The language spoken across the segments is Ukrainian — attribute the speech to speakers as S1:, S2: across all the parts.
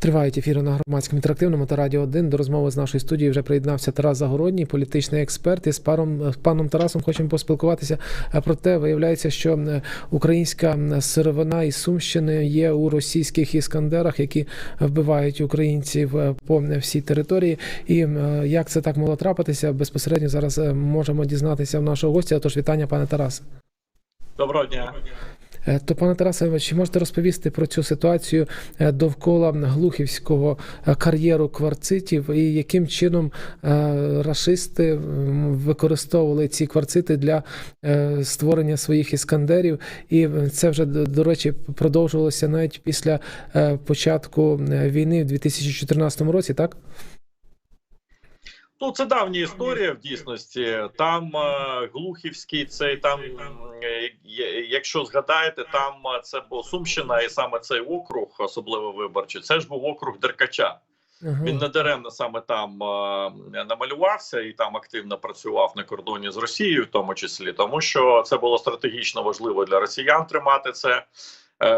S1: Тривають ефіри на громадському інтерактивному та радіо 1. До розмови з нашої студії вже приєднався Тарас Загородній, політичний експерт. І з паром з паном Тарасом хочемо поспілкуватися. е, Про те, виявляється, що е, українська сировина із Сумщини є у російських іскандерах, які вбивають українців е, по всій території. І як це так могло трапитися? Безпосередньо зараз можемо дізнатися в нашого гостя. Тож вітання, пане Тарасе.
S2: Доброго дня.
S1: Е, То, пане Тарасе, чи можете розповісти про цю ситуацію е, довкола глухівського е, кар'єру кварцитів і яким чином рашисти використовували ці кварцити для створення своїх іскандерів? І це вже до речі продовжувалося навіть після початку війни в 2014 році, так?
S2: Ну, це давня історія в дійсності. Там Глухівський, цей там, якщо згадаєте, там це була Сумщина, і саме цей округ, особливо виборчий, це ж був округ Деркача.
S1: Ага.
S2: Він не даремно саме там е, намалювався і там активно працював на кордоні з Росією, в тому числі, тому що це було стратегічно важливо для росіян тримати це. Е,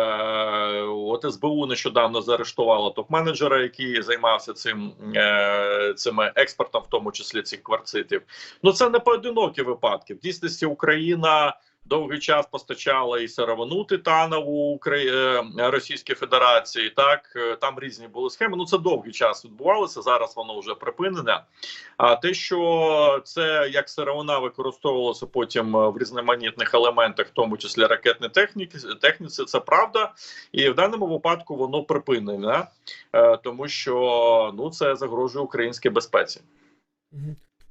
S2: от СБУ нещодавно заарештувало топ-менеджера, який займався цим е, цим експортом, в тому числі цих кварцитів. Ну це не поодинокі випадки. В дійсності Україна довгий час постачала і сировину титанову е, Російській Федерації. Так Е, там різні були схеми. Ну це довгий час відбувалося. Зараз воно вже припинене. А те, що це як сировина використовувалося потім е, в різноманітних елементах, в тому числі ракетної техніки, техніці, це правда, і в даному випадку воно припинене, тому що ну це загрожує українській безпеці.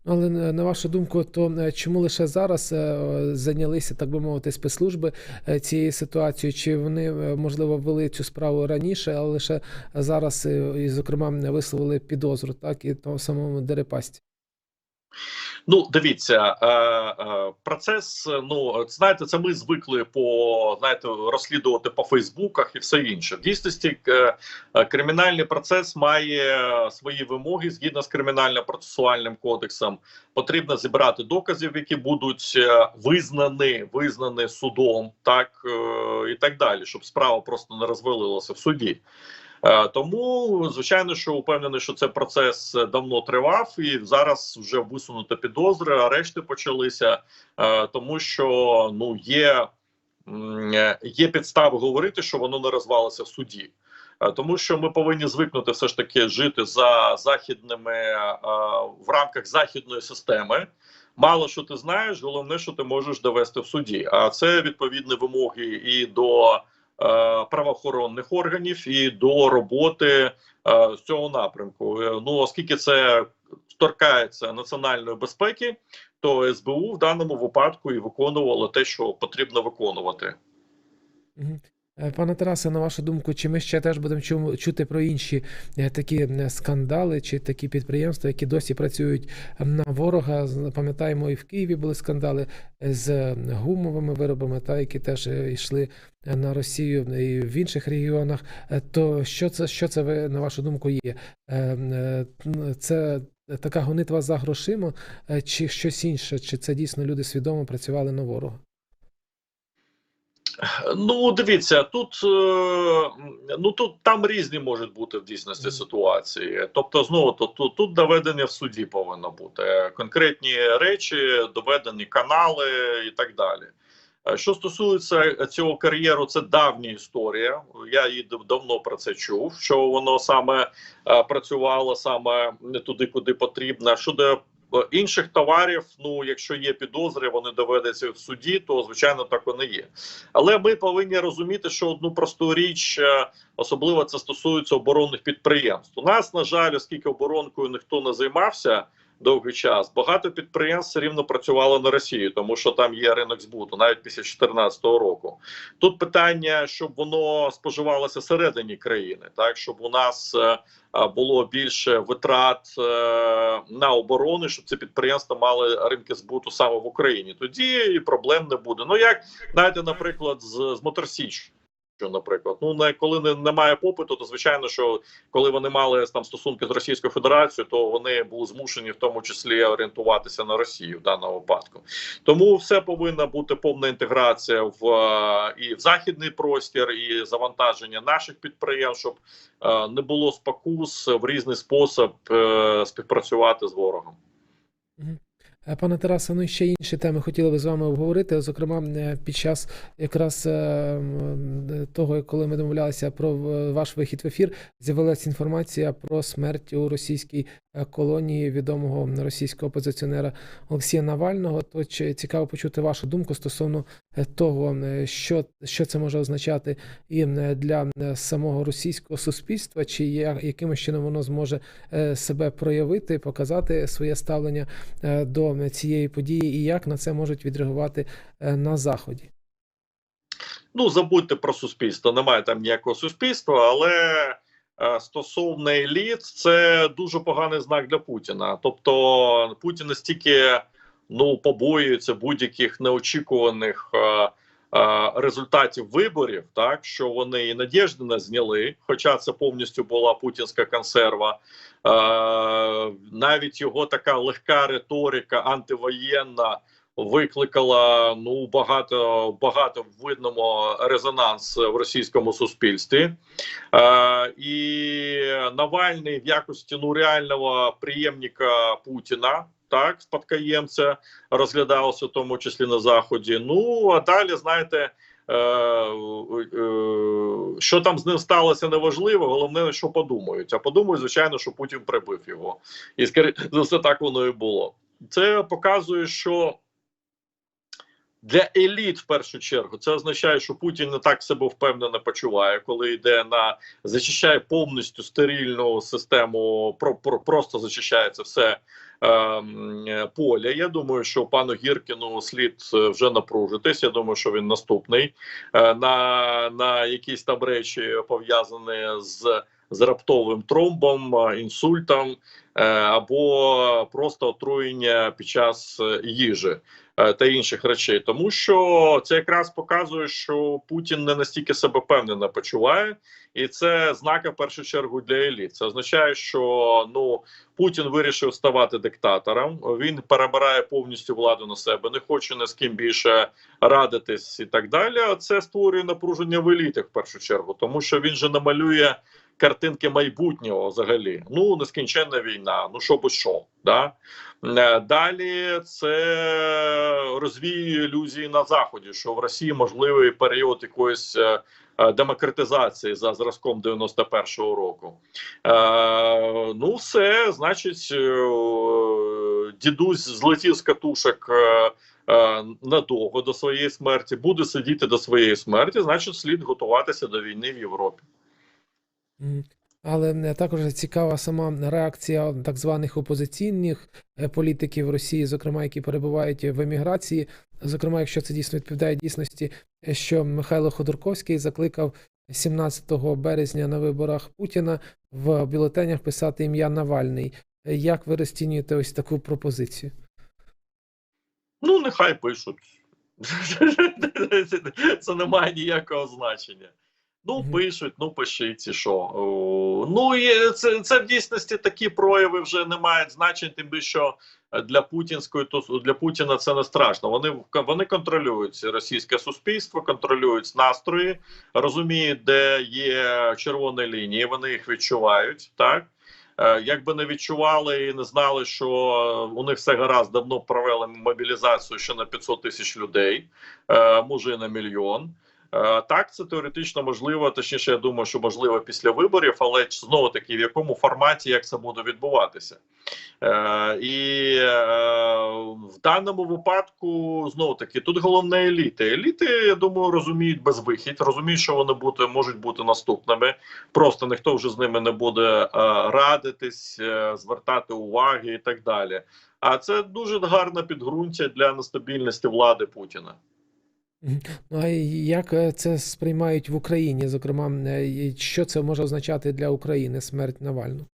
S1: Але е, на вашу думку, то е, чому лише зараз е, зайнялися, так би мовити, спецслужби цією ситуацією? Чи вони можливо ввели цю справу раніше, але лише зараз і, зокрема, висловили підозру, так і тому самому Дерипасті?
S2: Ну, дивіться, е, е, процес. Ну знаєте, це ми звикли по знаєте розслідувати по Фейсбуках і все інше. В дійсності е, кримінальний процес має свої вимоги згідно з кримінально-процесуальним кодексом. Потрібно зібрати доказів, які будуть визнані, визнані судом, так і так далі, щоб справа просто не розвалилася в суді. Е, Тому звичайно, що упевнений, що цей процес давно тривав, і зараз вже висунуто підозри, арешти почалися, е, тому що ну є, е, є підстави говорити, що воно не розвалиться в суді. Тому що ми повинні звикнути все ж таки жити за західними в рамках західної системи. Мало що ти знаєш, головне, що ти можеш довести в суді. А це відповідні вимоги і до правоохоронних органів, і до роботи е, з цього напрямку. Е, Ну оскільки це торкається національної безпеки, то СБУ в даному випадку і виконувало те, що потрібно виконувати.
S1: Е, Пане Тарасе, на вашу думку, чи ми ще теж будемо чу- чути про інші е, такі е, скандали чи такі підприємства, які досі працюють на ворога? Пам'ятаємо, і в Києві були скандали з гумовими виробами, та які теж е, йшли на Росію і в інших регіонах. Е, То що це, що це ви, на вашу думку, є? Е, е, Це така гонитва за грошима, е, чи щось інше? Чи це дійсно люди свідомо працювали на ворога?
S2: Ну, дивіться, тут е, ну тут там різні можуть бути в дійсності ситуації. Тобто, знову то тут, тут доведення в суді повинно бути конкретні речі, доведені канали і так далі. Е, Що стосується цього кар'єру, це давня історія. Я її давно про це чув. Що воно саме е, працювало саме не туди, куди потрібно. Щодо інших товарів, ну якщо є підозри, вони доведуться в суді, то звичайно так вони є. Але ми повинні розуміти, що одну просту річ, е, особливо це стосується оборонних підприємств. У нас, на жаль, оскільки оборонкою ніхто не займався довгий час, багато підприємств рівно працювало на Росію, тому що там є ринок збуту, навіть після 2014 року. Тут питання, щоб воно споживалося всередині країни, так щоб у нас е, було більше витрат е, на оборону, щоб ці підприємства мали ринки збуту саме в Україні. Тоді і проблем не буде. Ну як знаєте, наприклад, з, з Моторсіч. Наприклад. Ну не коли не, немає попиту, то звичайно, що коли вони мали там стосунки з Російською Федерацією, то вони були змушені в тому числі орієнтуватися на Росію в даному випадку. Тому все повинна бути повна інтеграція в е, і в західний простір, і завантаження наших підприємств, щоб е, не було спокус в різний спосіб е, співпрацювати з ворогом.
S1: Е, Пане Тарасе, ну і ще інші теми хотіли би з вами обговорити. Зокрема, е, під час якраз е, того, коли ми домовлялися про ваш вихід в ефір, з'явилася інформація про смерть у російській колонії відомого російського опозиціонера Олексія Навального. То цікаво почути вашу думку стосовно того, що, що це може означати і для самого російського суспільства, чи якимось чином воно зможе себе проявити, показати своє ставлення е, цієї події, і як на це можуть відреагувати е, на заході.
S2: Ну забудьте про суспільство. Немає там ніякого суспільства, але е, стосовно еліт, це дуже поганий знак для Путіна. Тобто Путін настільки ну побоюється будь-яких неочікуваних е, результатів виборів, так що вони і Надєждина зняли, хоча це повністю була путінська консерва. Е, навіть його така легка риторика антивоєнна викликала ну багато багато видному резонанс в російському суспільстві. Е, і Навальний в якості ну реального приємника Путіна. Так, спадкоємця розглядалося, в тому числі на заході. Ну а далі знаєте, е, е, що там з ним сталося, неважливо. Головне, що подумають. А подумають, звичайно, що Путін прибив його, і скоріше за все так воно і було. Це показує, що для еліт в першу чергу це означає, що Путін не так себе впевнено почуває, коли йде на зачищає повністю стерильну систему, про, про просто зачищається все е, поле. Я думаю, що пану Гіркіну слід е, вже напружитись. Я думаю, що він наступний е, на, на якісь там речі пов'язані з. З раптовим тромбом, е, інсультом е, або просто отруєння під час е, їжі та інших речей, тому що це якраз показує, що Путін не настільки себе впевнено почуває, і це знака в першу чергу для еліт. Це означає, що ну Путін вирішив ставати диктатором. Він перебирає повністю владу на себе, не хоче ні з ким більше радитись і так далі. Це створює напруження в елітах в першу чергу, тому що він же намалює. Картинки майбутнього взагалі, ну нескінченна війна, ну що би що, да Е, далі це розвіює ілюзії на заході, що в Росії можливий період якоїсь е, е, демократизації за зразком 91-го року. Ну, все, значить, дідусь злетів з катушок. Надовго до своєї смерті буде сидіти до своєї смерті, значить, слід готуватися до війни в Європі.
S1: Але також цікава сама реакція так званих опозиційних е, політиків Росії, зокрема, які перебувають в еміграції. Зокрема, якщо це дійсно відповідає дійсності, е, що Михайло Ходорковський закликав 17 березня на виборах Путіна в бюлетенях писати ім'я Навальний. Е, Як ви розцінюєте ось таку пропозицію?
S2: Ну, нехай пишуть. Це не має ніякого значення. Ну, пишуть, ну пишіть, і що. Ну і це, це в дійсності такі прояви вже не мають значення, тим більше що для путінської то для Путіна це не страшно. Вони вони контролюють російське суспільство, контролюють настрої, розуміють, де є червоні лінії. Вони їх відчувають так. Е, Якби не відчували і не знали, що у них все гаразд, давно провели мобілізацію ще на 500 тисяч людей, е, може і на мільйон. Е, Так, це теоретично можливо, точніше, я думаю, що можливо після виборів, але знову таки в якому форматі як це буде відбуватися. Е, І е, в даному випадку знову таки тут головне еліти. Еліти, я думаю, розуміють безвихідь, розуміють, що вони бути, можуть бути наступними. Просто ніхто вже з ними не буде радитись, звертати уваги і так далі. А це дуже гарне підґрунтя для нестабільності влади Путіна.
S1: Ну а як е, це сприймають в Україні? Зокрема, е, що це може означати для України смерть Навального?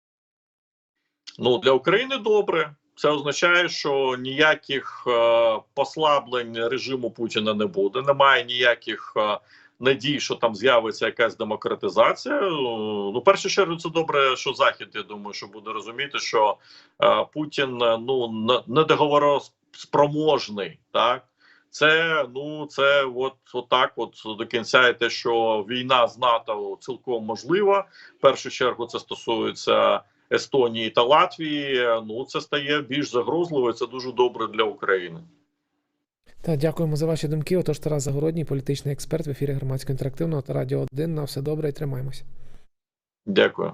S2: Ну для України добре. Це означає, що ніяких е, послаблень режиму Путіна не буде. Немає ніяких надій, що там з'явиться якась демократизація. Ну, в першу чергу, це добре, що захід. Я думаю, що буде розуміти, що Путін ну не договороспроможний, так. Це ну це от, от так, от до кінця, і те, що війна з НАТО цілком можлива. В першу чергу це стосується Естонії та Латвії. Ну це стає більш загрозливо. і Це дуже добре для України.
S1: Та дякуємо за ваші думки. Отож, Тарас Загородній, політичний експерт в ефірі громадського інтерактивного та радіо 1. На все добре і тримаємось.
S2: Дякую.